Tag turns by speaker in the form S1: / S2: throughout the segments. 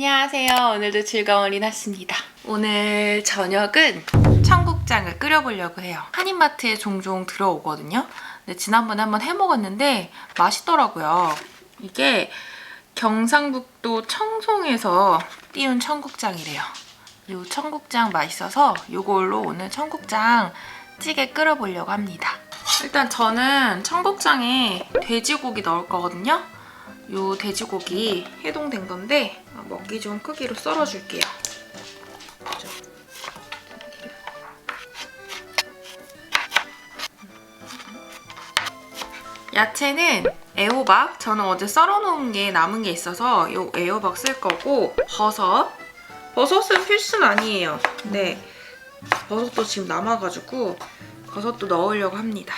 S1: 안녕하세요. 오늘도 즐거운 리나스입니다. 오늘 저녁은 청국장을 끓여보려고 해요. 한인마트에 종종 들어오거든요. 근데 지난번에 한번 해먹었는데 맛있더라고요. 이게 경상북도 청송에서 띄운 청국장이래요. 이 청국장 맛있어서 이걸로 오늘 청국장 찌개 끓여보려고 합니다. 일단 저는 청국장에 돼지고기 넣을 거거든요. 요 돼지고기 해동된 건데 먹기 좋은 크기로 썰어줄게요. 야채는 애호박, 저는 어제 썰어놓은 게 남은 게 있어서 요 애호박 쓸 거고 버섯, 버섯은 필수는 아니에요. 근데 버섯도 지금 남아가지고 버섯도 넣으려고 합니다.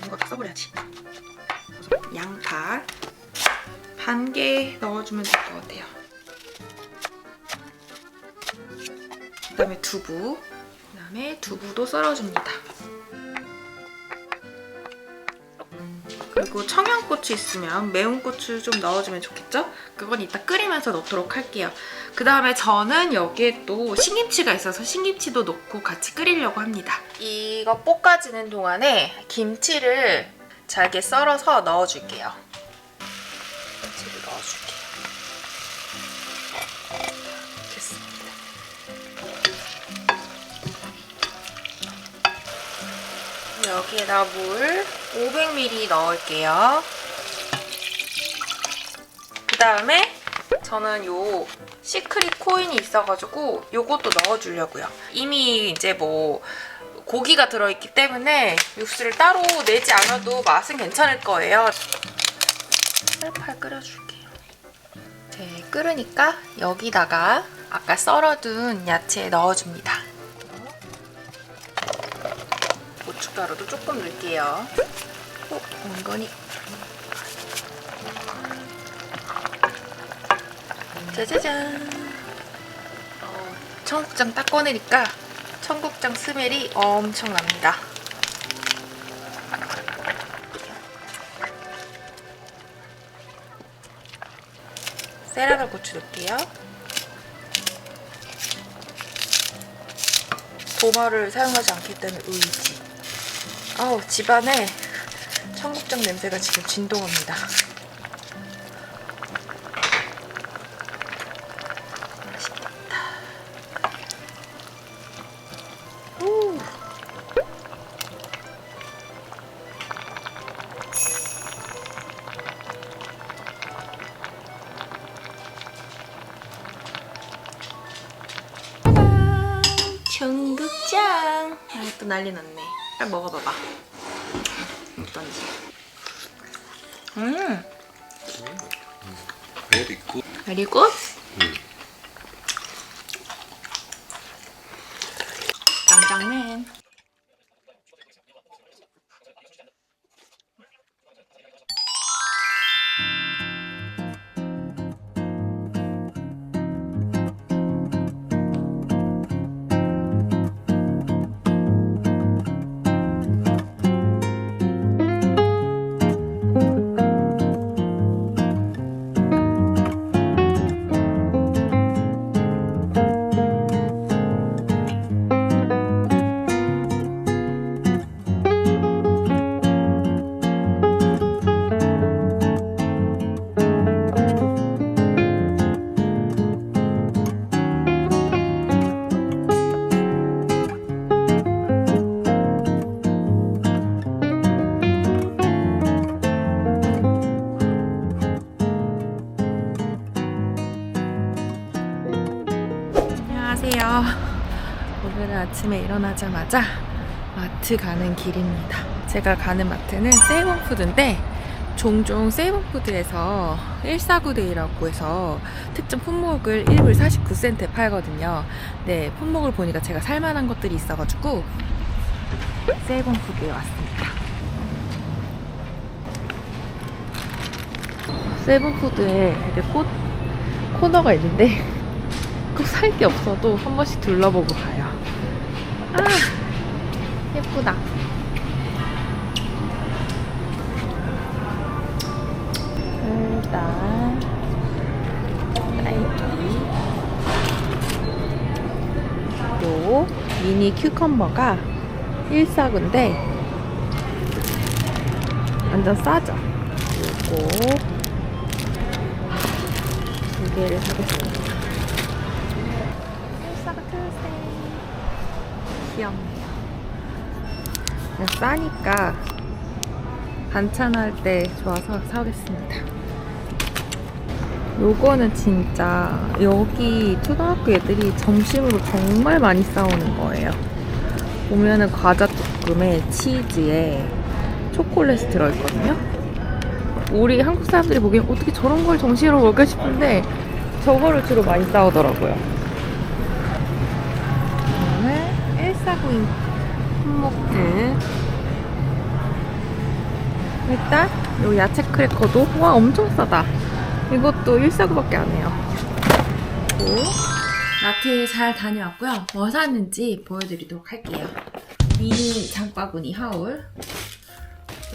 S1: 다 써버려야지. 양파 반 개 넣어주면 될 것 같아요. 그 다음에 두부, 그 다음에 두부도 썰어줍니다. 그리고 청양고추 있으면 매운 고추 좀 넣어주면 좋겠죠? 그건 이따 끓이면서 넣도록 할게요. 그 다음에 저는 여기에 또 신김치가 있어서 신김치도 넣고 같이 끓이려고 합니다. 이거 볶아지는 동안에 김치를 잘게 썰어서 넣어줄게요. 여기에다 물 500ml 넣을게요. 그 다음에 저는 요 시크릿 코인이 있어가지고 요것도 넣어주려고요. 이미 이제 뭐 고기가 들어있기 때문에 육수를 따로 내지 않아도 맛은 괜찮을 거예요. 팔팔 끓여줄게요. 이제 끓으니까 여기다가 아까 썰어둔 야채 넣어줍니다. 고춧가루도 조금 넣을게요. 어, 은근히. 짜자잔. 어, 청국장 딱 꺼내니까 청국장 스멜이 엄청 납니다. 세라갈 고추 넣을게요. 도마를 사용하지 않겠다는 의지. 아우 집안에 청국장 냄새가 지금 진동합니다. 빨리 먹어봐봐. 어떤지. 음,
S2: Very good.
S1: 그리 일어나자마자 마트 가는 길입니다. 제가 가는 마트는 세이본푸드인데 종종 세이본푸드에서 149데이라고 해서 특정 품목을 1불 49센트에 팔거든요. 네, 품목을 보니까 제가 살만한 것들이 있어가지고 세이본푸드에 왔습니다. 세븐푸드에 이렇게 꽃 코너가 있는데 꼭 살 게 없어도 한 번씩 둘러보고 가요. 아, 예쁘다. 일단 딸기 요 미니 큐컴버가 1사구인데 완전 싸죠? 그리고 두 개를 사겠습니다. 귀엽네요. 싸니까 반찬할 때 좋아서 사겠습니다. 요거는 진짜 여기 초등학교 애들이 점심으로 정말 많이 싸우는 거예요. 보면은 과자 볶음에 치즈에 초콜릿이 들어있거든요. 우리 한국 사람들이 보기엔 어떻게 저런 걸 점심으로 먹을까 싶은데 저거를 주로 많이 싸우더라고요. 오늘 149인 홈모트 일단 요 야채 크래커도 와 엄청 싸다. 이것도 149밖에 안 해요. 그리고 마트 잘 다녀왔고요. 뭐 샀는지 보여드리도록 할게요. 미니 장바구니 하울.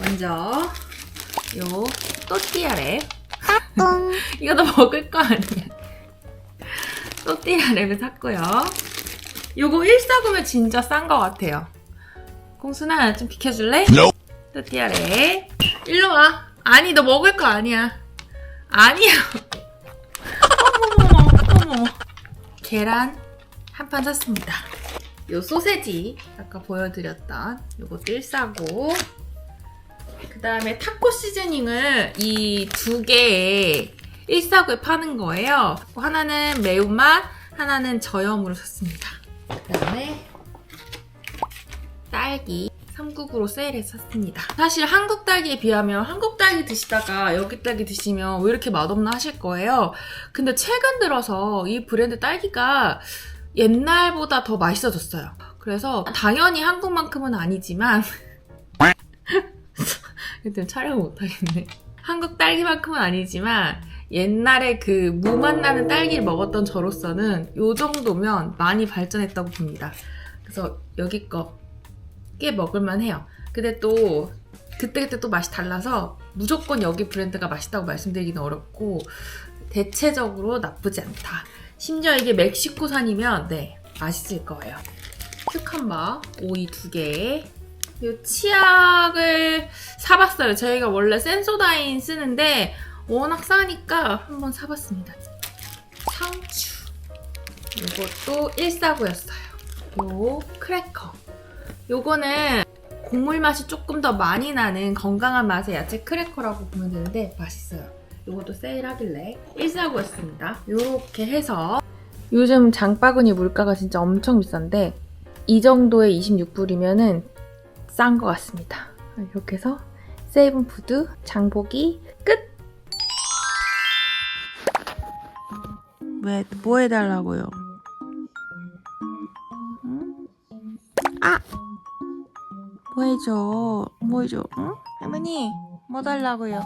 S1: 먼저 요 또띠아랩. 이것도 먹을 거 아니야. 또띠아랩을 샀고요. 요거 149면 진짜 싼 거 같아요. 공순아 좀 비켜줄래? 또띠아랩. 일로 와. 아니 너 먹을 거 아니야. 아니야. 어머머, 어머. 계란 한 판 샀습니다. 요 소세지 아까 보여드렸던 요것도 1사고 그 다음에 타코 시즈닝을 이 두 개에 1사구에 파는 거예요. 하나는 매운맛, 하나는 저염으로 샀습니다. 그 다음에 딸기 3국으로 세일해 샀습니다. 사실 한국 딸기에 비하면 한국 딸기 드시다가 여기 딸기 드시면 왜 이렇게 맛없나 하실 거예요. 근데 최근 들어서 이 브랜드 딸기가 옛날보다 더 맛있어졌어요. 그래서 당연히 한국만큼은 아니지만 일단 촬영 못하겠네. 한국 딸기만큼은 아니지만 옛날에 그 무맛 나는 딸기를 먹었던 저로서는 요 정도면 많이 발전했다고 봅니다. 그래서 여기 거 꽤 먹을만 해요. 근데 또 그때그때 또 맛이 달라서 무조건 여기 브랜드가 맛있다고 말씀드리기는 어렵고 대체적으로 나쁘지 않다. 심지어 이게 멕시코산이면 네 맛있을 거예요. 큐캄버 오이 두 개. 이 치약을 사봤어요. 저희가 원래 센소다인 쓰는데 워낙 싸니까 한번 사봤습니다. 상추. 이것도 1사구였어요. 요 크래커. 요거는 곡물 맛이 조금 더 많이 나는 건강한 맛의 야채 크래커라고 보면 되는데 맛있어요. 요것도 세일하길래 1사구였습니다. 요렇게 해서 요즘 장바구니 물가가 진짜 엄청 비싼데 이 정도의 26불이면은 싼 것 같습니다. 이렇게 해서 세이븐푸드 장보기 왜, 뭐 해달라고요? 응? 아! 뭐 해줘? 뭐 해줘? 응? 할머니, 뭐 달라고요?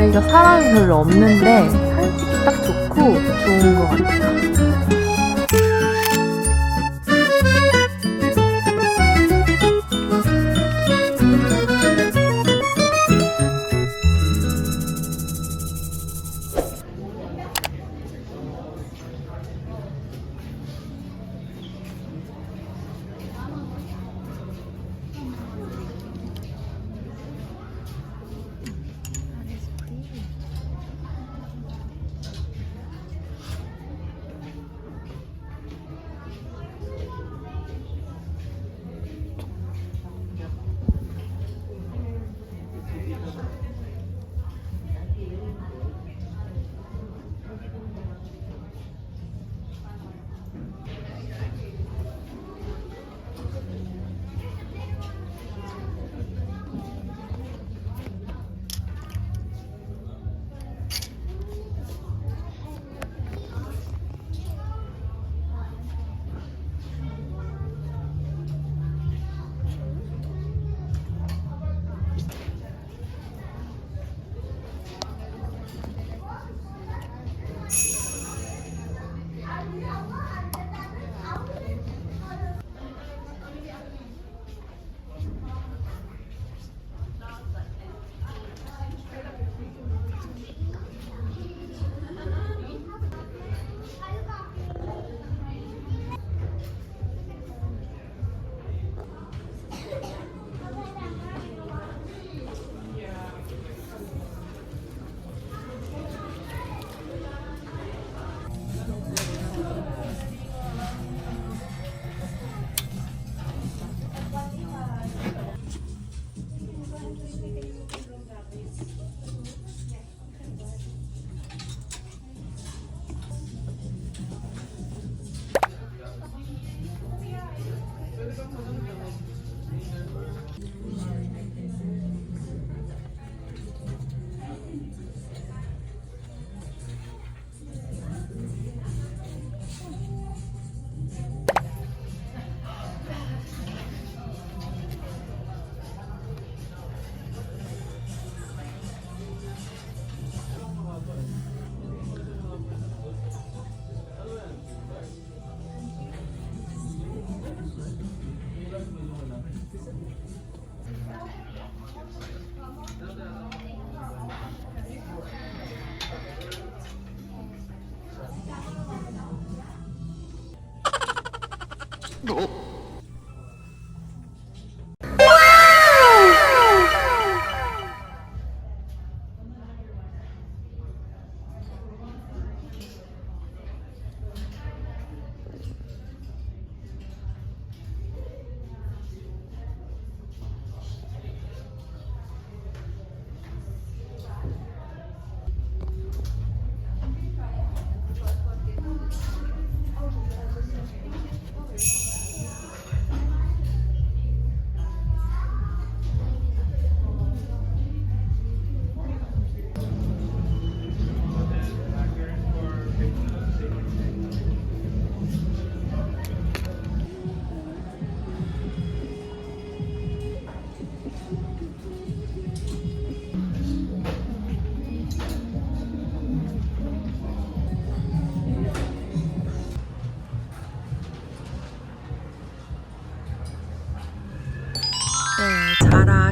S1: 와. 여기가 사람이 별로 없는데 산책이 딱 좋고 좋은 것 같아요.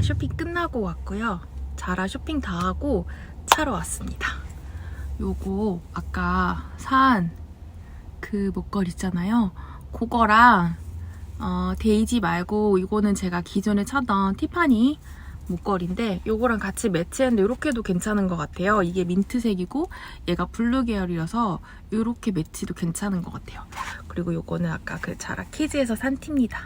S1: 쇼핑 끝나고 왔고요. 자라 쇼핑 다 하고 차로 왔습니다. 요거 아까 산 그 목걸이 있잖아요. 그거랑 어, 데이지 말고 이거는 제가 기존에 찾던 티파니 목걸이인데 요거랑 같이 매치했는데 이렇게도 괜찮은 것 같아요. 이게 민트색이고 얘가 블루 계열이어서 이렇게 매치도 괜찮은 것 같아요. 그리고 요거는 아까 그 자라 키즈에서 산 티입니다.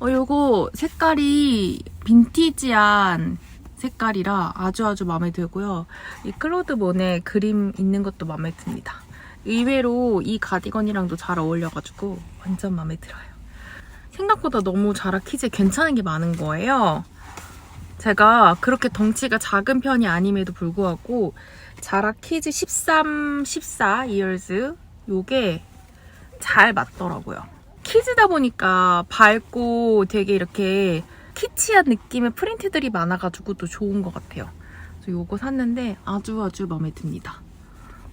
S1: 어, 요거 색깔이 빈티지한 색깔이라 아주 아주 마음에 들고요. 이 클로드 본에 그림 있는 것도 마음에 듭니다. 의외로 이 가디건이랑도 잘 어울려가지고 완전 마음에 들어요. 생각보다 너무 자라 키즈 괜찮은 게 많은 거예요. 제가 그렇게 덩치가 작은 편이 아님에도 불구하고 자라 키즈 13, 14 이얼즈 요게 잘 맞더라고요. 키즈다 보니까 밝고 되게 이렇게 키치한 느낌의 프린트들이 많아가지고 또 좋은 것 같아요. 그래서 요거 샀는데 아주 아주 마음에 듭니다.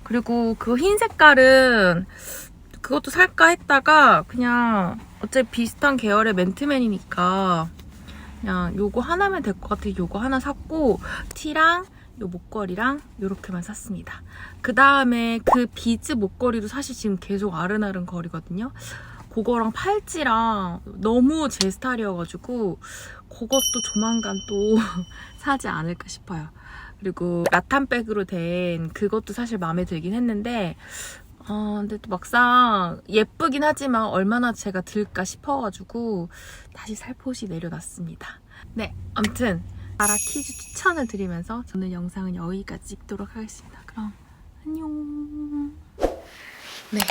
S1: 그리고 그 흰 색깔은 그것도 살까 했다가 그냥 어차피 비슷한 계열의 맨투맨이니까 그냥 요거 하나면 될 것 같아요. 요거 하나 샀고 티랑 요 목걸이랑 요렇게만 샀습니다. 그 다음에 그 비즈 목걸이도 사실 지금 계속 아른아른 거리거든요. 그거랑 팔찌랑 너무 제 스타일이어가지고 그것도 조만간 또 사지 않을까 싶어요. 그리고 라탄백으로 된 그것도 사실 마음에 들긴 했는데 어, 근데 또 막상 예쁘긴 하지만 얼마나 제가 들까 싶어가지고 다시 살포시 내려놨습니다. 네, 아무튼 아라 퀴즈 추천을 드리면서 저는 영상은 여기까지 찍도록 하겠습니다. 그럼 안녕. 네,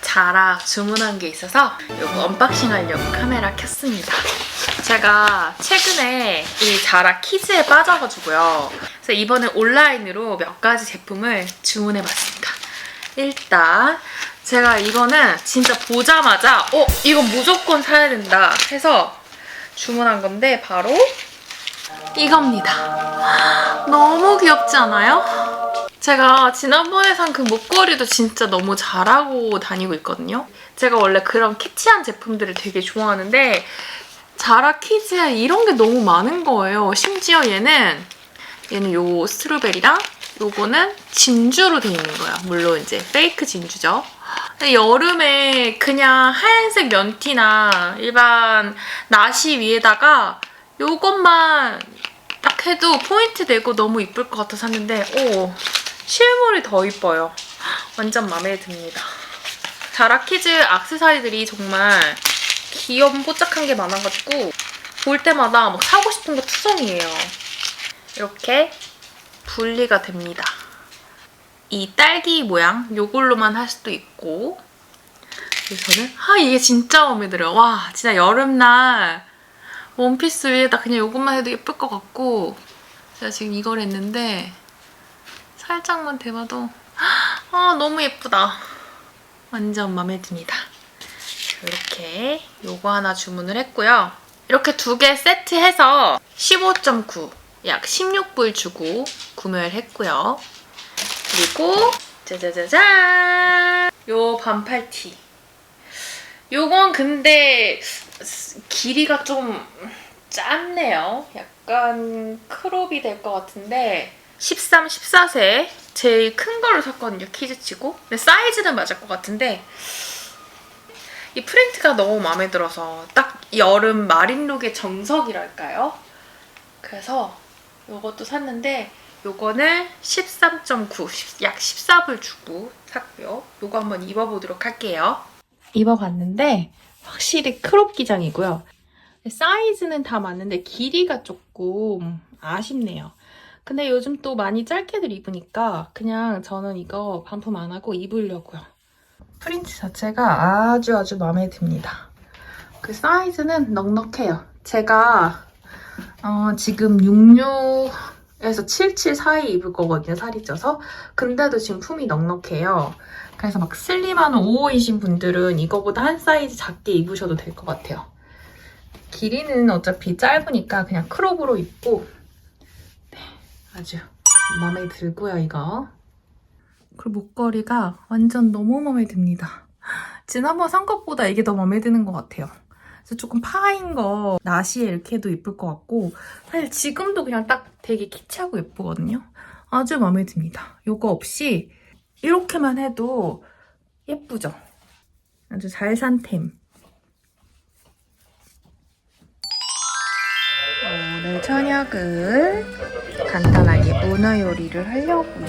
S1: 자라 주문한 게 있어서 이거 언박싱 하려고 카메라 켰습니다. 제가 최근에 이 자라 키즈에 빠져가지고요. 그래서 이번에 온라인으로 몇 가지 제품을 주문해봤습니다. 일단 제가 이거는 진짜 보자마자 어 이거 무조건 사야 된다 해서 주문한 건데 바로 이겁니다. 너무 귀엽지 않아요? 제가 지난번에 산 그 목걸이도 진짜 너무 잘하고 다니고 있거든요. 제가 원래 그런 키치한 제품들을 되게 좋아하는데 자라 키즈에 이런 게 너무 많은 거예요. 심지어 얘는 얘는 요 스트로베리랑 요거는 진주로 돼 있는 거야. 물론 이제 페이크 진주죠. 여름에 그냥 하얀색 면티나 일반 나시 위에다가 요것만 딱 해도 포인트 되고 너무 이쁠 것 같아서 샀는데 오 실물이 더 이뻐요. 완전 마음에 듭니다. 자라키즈 악세사리들이 정말 귀염 뽀짝한 게 많아가지고 볼 때마다 막 사고 싶은 거 투성이에요. 이렇게 분리가 됩니다. 이 딸기 모양 요걸로만 할 수도 있고 그래서 저는 아 이게 진짜 마음에 들어요. 와 진짜 여름날 원피스 위에다 그냥 요것만 해도 예쁠 것 같고 제가 지금 이걸 했는데 살짝만 대봐도 아 너무 예쁘다. 완전 마음에 듭니다. 이렇게 요거 하나 주문을 했고요. 이렇게 두 개 세트해서 15.9, 약 16불 주고 구매를 했고요. 그리고 짜자자잔! 요 반팔티. 요건 근데 길이가 좀 짧네요. 약간 크롭이 될 것 같은데 13, 14세 제일 큰 걸로 샀거든요. 키즈치고. 근데 사이즈는 맞을 것 같은데 이 프린트가 너무 마음에 들어서 딱 여름 마린룩의 정석이랄까요? 그래서 요것도 샀는데 요거는 13.9, 약 14불 주고 샀고요. 요거 한번 입어보도록 할게요. 입어봤는데 확실히 크롭 기장이고요. 사이즈는 다 맞는데 길이가 조금 아쉽네요. 근데 요즘 또 많이 짧게들 입으니까 그냥 저는 이거 반품 안 하고 입으려고요. 프린트 자체가 아주 아주 마음에 듭니다. 그 사이즈는 넉넉해요. 제가 어, 지금 66에서 77 사이 입을 거거든요, 살이 쪄서. 근데도 지금 품이 넉넉해요. 그래서 막 슬림한 5호이신 분들은 이거보다 한 사이즈 작게 입으셔도 될 것 같아요. 길이는 어차피 짧으니까 그냥 크롭으로 입고 네, 아주 마음에 들고요, 이거. 그리고 목걸이가 완전 너무 마음에 듭니다. 지난번 산 것보다 이게 더 마음에 드는 것 같아요. 그래서 조금 파인 거 나시에 이렇게 해도 예쁠 것 같고 사실 지금도 그냥 딱 되게 키치하고 예쁘거든요. 아주 마음에 듭니다. 이거 없이 이렇게만 해도 예쁘죠? 아주 잘 산 템. 오늘 저녁을 간단하게 문어 요리를 하려고요.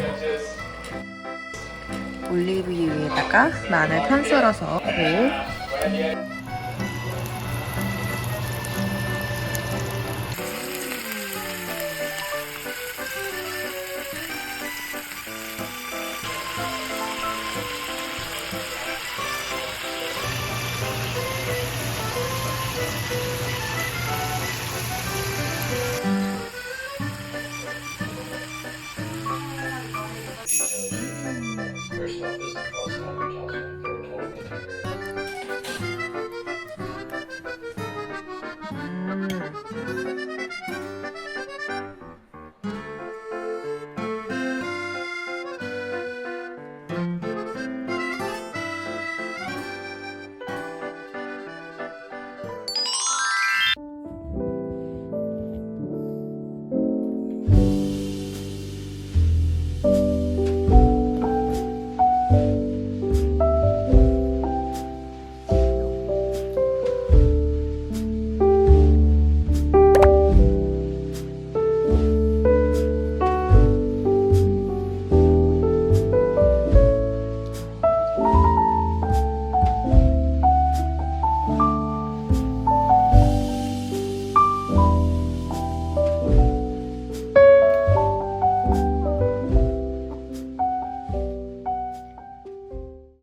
S1: 올리브유에다가 마늘 편 썰어서 넣고